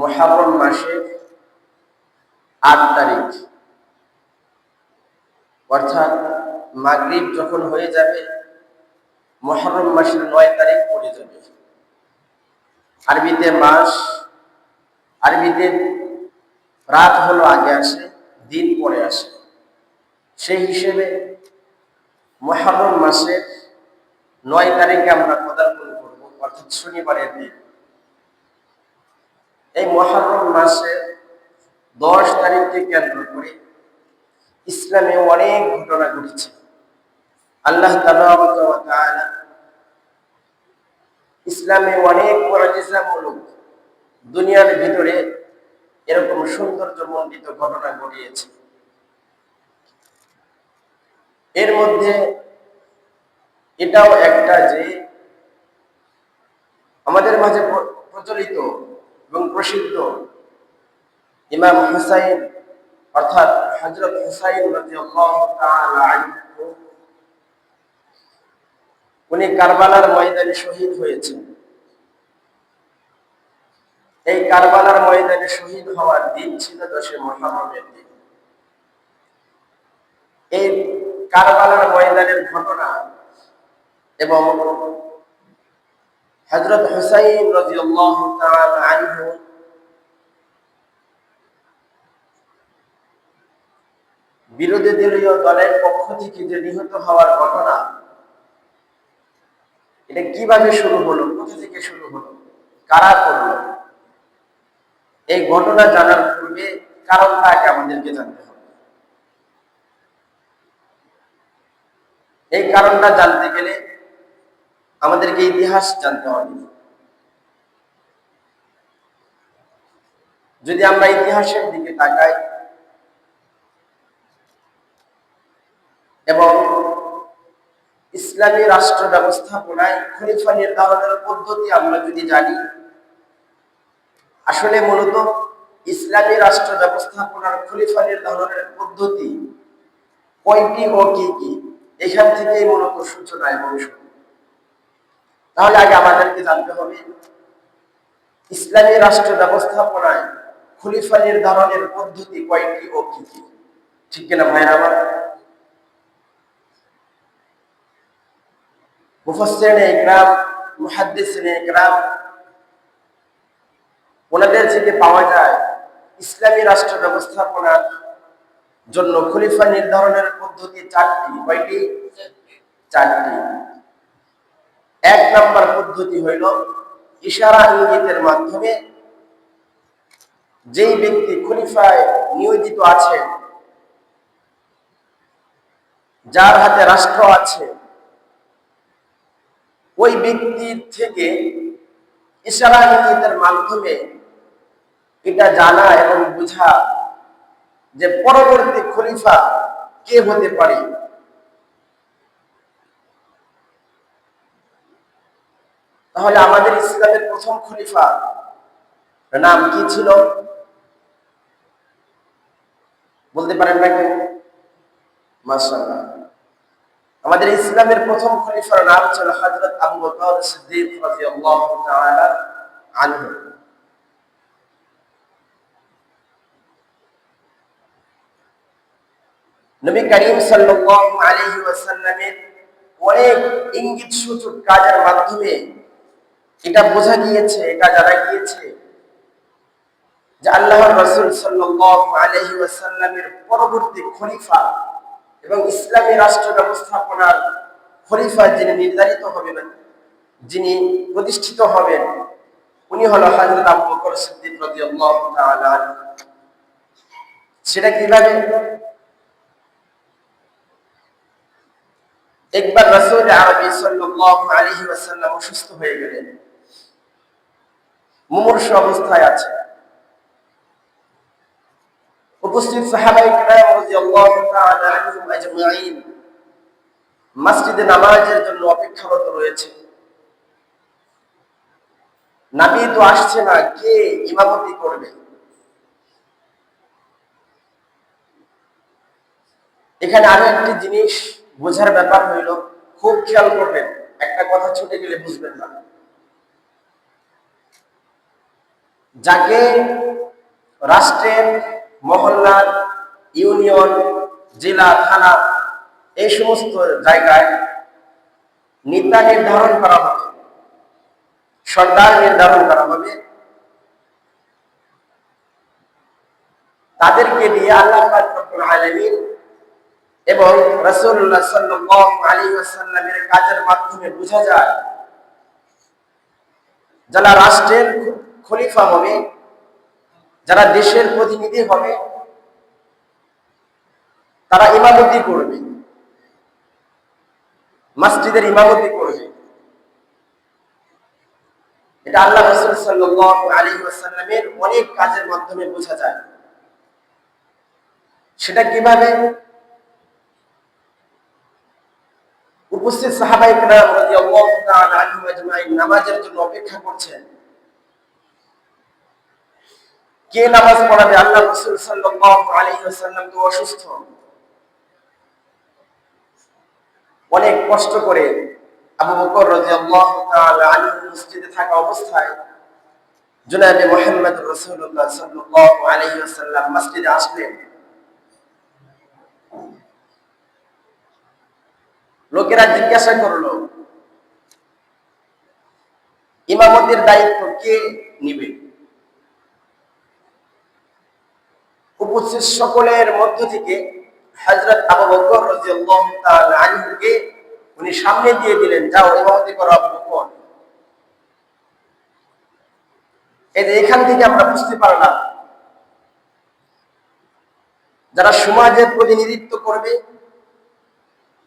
মহারম মাসের আট তারিখ। অর্থাৎ মাগরিব যখন হয়ে যাবে মহরম মাসের নয় তারিখ পড়ে যাবে আরবিতে মাস, আরবিতে রাত হলো আগে আসে, দিন পরে আসে। সেই হিসেবে মহরম মাসের নয় তারিখে আমরা পদার্পণ করব, অর্থাৎ শনিবারের দিন। এই মহরম মাসের দশ তারিখকে কেন্দ্র করে ইসলামে অনেক ঘটনা ঘটেছে। আল্লাহ ইসলামে অনেক মূলক দুনিয়ার ভিতরে এরকম সৌন্দর্যমণ্ডিত ঘটনা ঘটিয়েছে। এর মধ্যে এটাও একটা যে আমাদের মাঝে প্রচলিত এবং প্রসিদ্ধ ইমাম হুসাইন, অর্থাৎ হজরত হুসাইন উনি কারবালার ময়দানে শহীদ হয়েছেন। এই কারবালার ময়দানে শহীদ হওয়ার দিন ছিল দশে মহারমের দিন। এই কারবালার ময়দানের ঘটনা এবং হজরত হুসাইন তাআলা আনহু বিরোধী দলীয় দলের পক্ষ থেকে যে নিহত হওয়ার ঘটনা, এটা কীভাবে শুরু হলো, কোথা থেকে শুরু হলো, কারা করল, এই ঘটনা জানার পূর্বে কারণটা আগে আমাদেরকে জানতে হবে। এই কারণটা জানতে গেলে আমাদেরকে ইতিহাস জানতে হবে। যদি আমরা ইতিহাসের দিকে তাকাই, এবং ইসলামী রাষ্ট্র ব্যবস্থাপনায় খলিফা নির্ধারণের পদ্ধতি আমরা যদি জানি, আসলে মূলত ইসলামী রাষ্ট্র ব্যবস্থাপনার খলিফা নির্ধারণের পদ্ধতি কয়টি ও কি কি, এখান থেকেই মূলত সূচনা এবং শুরু তাহলে আগে আমাদেরকে জানতে হবে, ইসলামী রাষ্ট্র ব্যবস্থাপনায় খলিফা নির্ধারণের পদ্ধতি কয়টি ও কি কি? ঠিক কিনা ভাইয়ের আমার? ওনাদের থেকে পাওয়া যায় ইসলামী রাষ্ট্র ব্যবস্থাপনার জন্য খলিফা নির্ধারণের পদ্ধতি চারটি, কয়টি? চারটি। এক নম্বর পদ্ধতি হইল ইশারা ইঙ্গিতের মাধ্যমে যেই ব্যক্তি খলিফায় নিয়োজিত আছে, যার হাতে রাষ্ট্র আছে, ওই ব্যক্তির থেকে ইশারা ইঙ্গিতের মাধ্যমে এটা জানা এবং বোঝা যে পরবর্তী খলিফা কে হতে পারে। তাহলে আমাদের ইসলামের প্রথম খলিফা নাম কি ছিল? বলতে পারেন না কেউ? আমাদের ইসলামের প্রথম খলিফার নাম ছিল হযরত আবু আনহু। নবী করিম সাল্লাল্লাহু আলাইহি অনেক ইঙ্গিত সূচক কাজের মাধ্যমে এটা বোঝা গিয়েছে, এটা জানা গিয়েছে যে আল্লাহর রাসূল ওয়াসাল্লামের পরবর্তী খলিফা এবং ইসলামী রাষ্ট্র ব্যবস্থাপনার খলিফা যিনি নির্ধারিত হবেন, যিনি প্রতিষ্ঠিত হবেন, উনি হলো হযরত আবু বকর সিদ্দিক সেটা কীভাবে? একবার রাসূল আরবি সাল্লাল্লাহু অসুস্থ হয়ে গেলেন। মুমূর্ষু অবস্থায় আছে উপস্থিত সাহাবাই کرام রাদিয়াল্লাহু তাআলা আনহুম আজমাইন মসজিদে নামাজের জন্য অপেক্ষারত রয়েছে নবী তো আসছে না কে ইমামতি করবে এখানে আরো একটি জিনিস বোঝার ব্যাপার হইল খুব খেয়াল করবেন একটা কথা ছুটে গেলে বুঝবেন না যাকে রাষ্ট্রের মহল্লার ইউনিয়ন, জেলা, থানা এই সমস্ত জায়গায় নেতা নির্ধারণ করা হবে সর্দার নির্ধারণ করা হবে। তাদেরকে দিয়ে আল্লাহ এবং রসুল্লাহ সাল্লাহ আলী আসাল্লামের কাজের মাধ্যমে বোঝা যায়, যারা রাষ্ট্রের খলিফা হবে, যারা দেশের প্রতিনিধি হবে, তারা ইমামতি করবে, মসজিদের ইমামতি করবে। এটা আল্লাহ রসুল সাল্লাহ অনেক কাজের মাধ্যমে বোঝা যায়। সেটা কীভাবে? উপস্থিত সাহাবাই নামাজের জন্য অপেক্ষা করছেন। কে নামাজ পড়াবে? আল্লাহ রসুল সাল্লাম তো অসুস্থ। অনেক কষ্ট করে আবু বকর রাদিয়াল্লাহু তাআলা আনহু মসজিদে থাকা অবস্থায় জনাবে মুহাম্মদ রাসূলুল্লাহ সাল্লাল্লাহু আলাইহি ওয়াসাল্লাম মসজিদে আসলেন। লোকেরা জিজ্ঞাসা করল, ইমামতির দায়িত্ব কে নিবে? উপস্থিত সকলের মধ্য থেকে হজরত আবু বকর রাদিয়াল্লাহু তাআলা আনহুকে উনি সামনে দিয়ে দিলেন, যাও ইমামতি করো আবু বকর। এখান থেকে আমরা বুঝতে পারলাম, যারা সমাজের প্রতিনিধিত্ব করবে,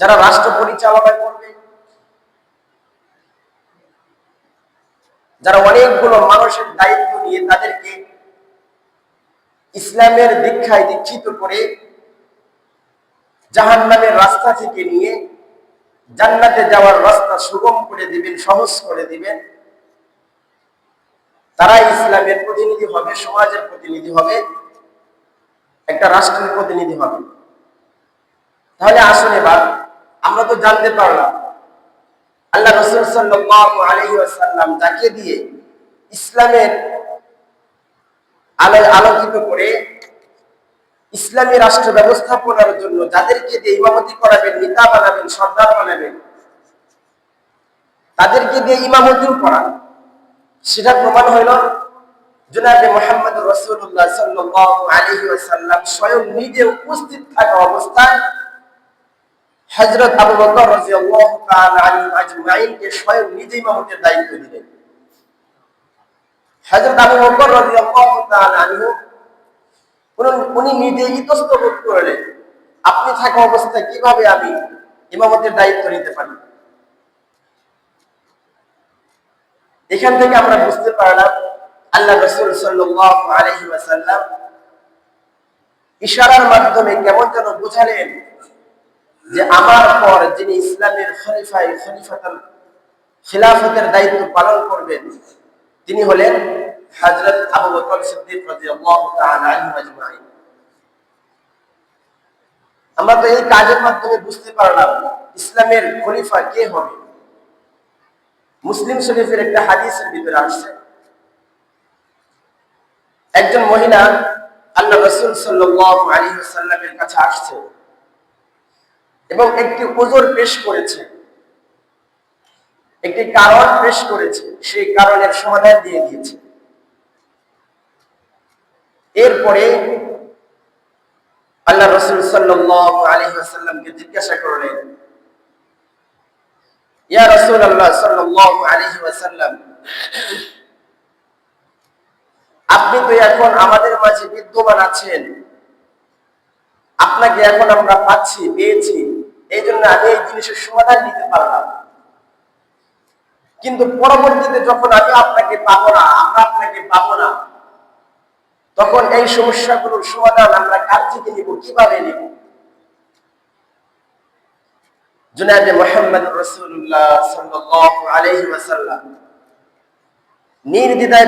যারা রাষ্ট্র পরিচালনা করবে, যারা অনেকগুলো মানুষের দায়িত্ব নিয়ে তাদেরকে ইসলামের দীক্ষায় দীক্ষিত করে জাহান নামের রাস্তা থেকে নিয়ে জান্নাতে যাওয়ার রাস্তা সুগম করে দিবেন, সহজ করে দিবেন। তারা ইসলামের প্রতিনিধি হবে, সমাজের প্রতিনিধি হবে, একটা রাষ্ট্রের প্রতিনিধি হবে। তাহলে আসুন এবার, আমরা তো জানতে পারলাম, আল্লাহ রসুল সাল্লাম যাকে দিয়ে ইসলামের আলোয় আলোকিত করে ইসলামী রাষ্ট্র ব্যবস্থাপনার জন্য যাদেরকে দিয়ে ইমামতি করাবেন, নেতা বানাবেন, সর্দার বানাবেন, তাদেরকে দিয়ে ইমামতিও করা সেটা প্রমাণ হইল জুনাবে মোহাম্মদ রসুল্লাহ সাল্লাহ আলহি আসাল্লাম স্বয়ং নিজে উপস্থিত থাকা অবস্থায় হজরত আবু বকর রাদিয়াল্লাহু তাআলা আনহু আজমাইনকে স্বয়ং নিজে ইমামতের দায়িত্ব দিলেন। আবু বকর রাদিয়াল্লাহু তাআলা আনহু, উনি নিজে করলেন, আপনি থাকা অবস্থায় কীভাবে আমি ইমামতের দায়িত্ব নিতে পারি? এখান থেকে আমরা বুঝতে পারলাম, আল্লাহ সাল্লাল্লাহু আলাইহি ওয়াসাল্লাম ইশারার মাধ্যমে কেমন যেন বুঝালেন যে আমার পর যিনি ইসলামের খলিফাই খলিফাতাল খিলাফতের দায়িত্ব পালন করবেন তিনি হলেন হযরত আবু বকর সিদ্দিক রাদিয়াল্লাহু তাআলা আনহু আজমাইন। আমরা তো এই কাজের মাধ্যমে বুঝতে পারলাম ইসলামের খলিফা কে হবে। মুসলিম শরীফের একটা হাদিসের ভিতরে আসছে। একজন মহিলা আল্লাহ রসুল সাল্লাল্লাহু আলাইহি ওয়াসাল্লামের কাছে আসছে এবং একটি ওজোর পেশ করেছে। একটি কারণ পেশ করেছে, সেই কারণের সমাধান দিয়ে দিয়েছে। এরপরে আল্লাহ রসুল সাল্লাহ আলহিহাসাল্লামকে জিজ্ঞাসা করলেন, ইয়া রসুল আল্লাহ সাল্লাহ আলহি ওয়াসাল্লাম, আপনি তো এখন আমাদের মাঝে বিদ্যমান আছেন। আপনাকে এখন আমরা পাচ্ছি, পেয়েছি। এই জন্য আমি এই জিনিসের সমাধান নিতে পারলাম কিন্তু পরবর্তীতে যখন আমি আপনাকে পাবো না, আমরা আপনাকে পাবো না, তখন এই সমস্যাগুলোর সমাধান আমরা কার থেকে নিব, কীভাবে নিব? মোহাম্মদ রসুল্লাহ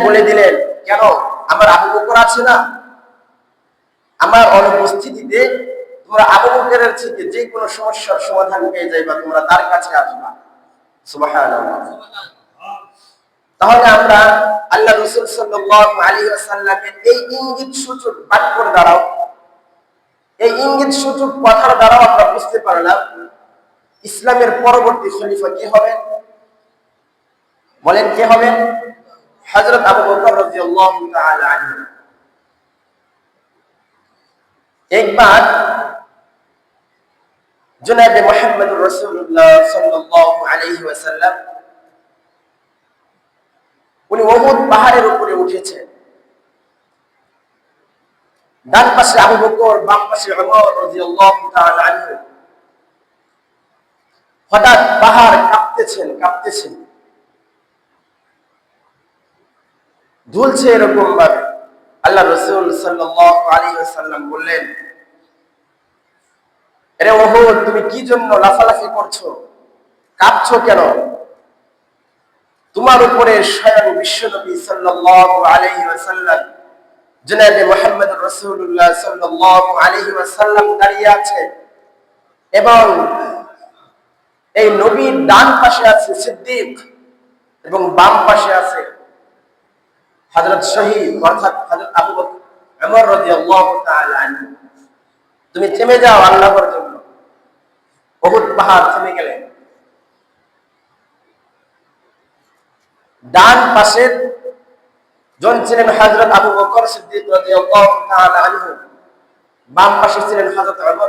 বলে দিলেন, কেন? আমার আবু বকর আছে না? আমার অনুপস্থিতিতে তোমরা আবু বকরের থেকে যে কোনো সমস্যার সমাধান পেয়ে যাইবা, তোমরা তার কাছে আসবা। তাহলে আমরা আল্লাহ রসুল সাল্লাল্লাহু আলাইহি ওয়াসাল্লামের এই ইঙ্গিত সূচক বাক্যর দ্বারাও, এই ইঙ্গিত সূচক কথার দ্বারাও আমরা বুঝতে পারলাম ইসলামের পরবর্তী খলিফা কি হবেন বলেন কে হবেন হযরত আবু বকর রাদিয়াল্লাহু তাআলা একবার জনাবে মুহাম্মদুর রাসূলুল্লাহ সাল্লাল্লাহু আলাইহি ওয়াসাল্লাম, উনি ওহুদ পাহাড়ের উপরে উঠেছেন। ডান পাশে আবু বকর, বাম পাশে ওমর রাদিয়াল্লাহু তাআলা আনহু। হঠাৎ পাহাড় কাঁপতেছেন কাঁপতেছেন। দুলছে এরকম ভাবে আল্লাহ রসুল সাল্লাল্লাহু আলাইহি ওয়াসাল্লাম বললেন আরে ওহুদ তুমি কি জন্য লাফালাফি করছ? কাঁপছো কেন? তোমার উপরে স্বয়ং বিশ্বনবী সাল্লাল্লাহু আলাইহি ওয়াসাল্লাম জনাবে মুহাম্মদ রাসূলুল্লাহ সাল্লাল্লাহু আলাইহি ওয়াসাল্লাম দাঁড়িয়ে আছে এবং এই নবীর ডান পাশে আছে সিদ্দিক এবং বাম পাশে আছে হযরত শহীদ, অর্থাৎ হযরত আবু বকর ওমর রাদিয়াল্লাহু তাআলা আনহু। তুমি থেমে যাও আল্লাহর জন্য বহুত পাহাড় থেমে গেলেন ডান পাশের জন ছিলেন হযরত আবু বকর সিদ্দিক রাদিয়াল্লাহু বাম পাশে ছিলেন তাআলা